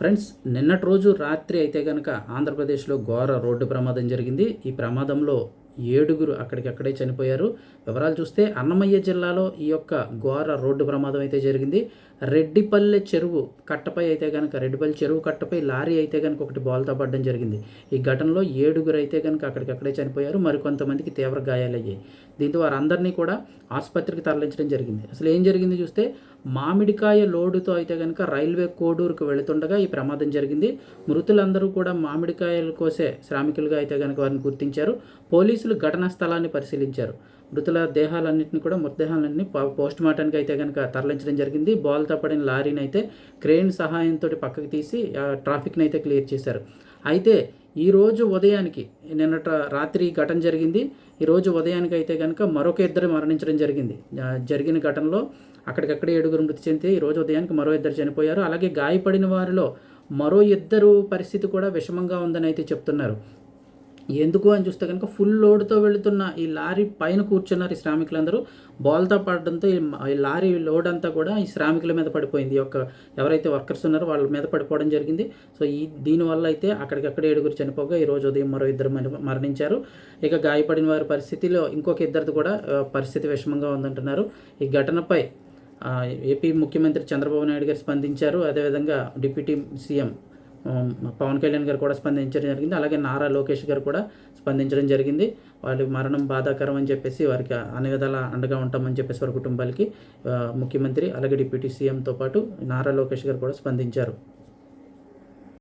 Friends నిన్నటి రోజు రాత్రి అయితే కనుక ఆంధ్రప్రదేశ్లో ఘోర రోడ్డు ప్రమాదం జరిగింది. ఈ ప్రమాదంలో ఏడుగురు అక్కడికక్కడే చనిపోయారు. వివరాలు చూస్తే అన్నమయ్య జిల్లాలో ఈ యొక్క ఘోర రోడ్డు ప్రమాదం అయితే జరిగింది. రెడ్డిపల్లె చెరువు కట్టపై అయితే కనుక రెడ్డిపల్లి చెరువు కట్టపై లారీ అయితే కనుక ఒకటి బాల్తో పడడం జరిగింది. ఈ ఘటనలో ఏడుగురు అయితే కనుక అక్కడికక్కడే చనిపోయారు. మరికొంతమందికి తీవ్ర గాయాలయ్యాయి. దీంతో వారందరినీ కూడా ఆసుపత్రికి తరలించడం జరిగింది. అసలు ఏం జరిగింది చూస్తే మామిడికాయ లోడుతో అయితే కనుక రైల్వే కోడూరుకు వెళుతుండగా ఈ ప్రమాదం జరిగింది. మృతులందరూ కూడా మామిడికాయలు కోసే శ్రామికులుగా అయితే కనుక వారిని గుర్తించారు. పోలీసులు ఘటనా స్థలాన్ని పరిశీలించారు. మృతుల దేహాలన్నింటినీ కూడా మృతదేహాలన్నీ పోస్ట్ మార్టానికి అయితే కనుక తరలించడం జరిగింది. బాల్తో పడిన లారీని అయితే క్రెయిన్ సహాయంతో పక్కకు తీసి ట్రాఫిక్ని అయితే క్లియర్ చేశారు. అయితే ఈరోజు ఉదయానికి నిన్నట రాత్రి ఘటన జరిగింది. ఈరోజు ఉదయానికి అయితే కనుక మరొక ఇద్దరు మరణించడం జరిగింది. జరిగిన ఘటనలో అక్కడికక్కడే ఏడుగురు మృతి చెందితే రోజు ఉదయానికి మరో ఇద్దరు చనిపోయారు. అలాగే గాయపడిన వారిలో మరో ఇద్దరు పరిస్థితి కూడా విషమంగా ఉందని అయితే చెప్తున్నారు. ఎందుకు అని చూస్తే కనుక ఫుల్ లోడ్తో వెళుతున్న ఈ లారీ పైన కూర్చున్నారు ఈ శ్రామికులందరూ. బాల్తో పడడంతో ఈ లారీ లోడ్ అంతా కూడా ఈ శ్రామికుల మీద పడిపోయింది. ఈ యొక్క ఎవరైతే వర్కర్స్ ఉన్నారో వాళ్ళ మీద పడిపోవడం జరిగింది. సో ఈ దీనివల్ల అయితే అక్కడికక్కడ ఏడుగురు చనిపోగా ఈ రోజు ఉదయం మరో ఇద్దరు మరణించారు. ఇక గాయపడిన వారి పరిస్థితిలో ఇంకొక ఇద్దరిది కూడా పరిస్థితి విషమంగా ఉందంటున్నారు. ఈ ఘటనపై ఏపీ ముఖ్యమంత్రి చంద్రబాబు నాయుడు గారు స్పందించారు. అదేవిధంగా డిప్యూటీ సీఎం పవన్ కళ్యాణ్ గారు కూడా స్పందించడం జరిగింది. అలాగే నారా లోకేష్ గారు కూడా స్పందించడం జరిగింది. వాళ్ళ మరణం బాధాకరం అని చెప్పేసి వారికి అన్ని విధాల అండగా ఉంటామని చెప్పేసి వారి కుటుంబాలకి ముఖ్యమంత్రి అలాగే డిప్యూటీ సీఎంతో పాటు నారా లోకేష్ గారు కూడా స్పందించారు.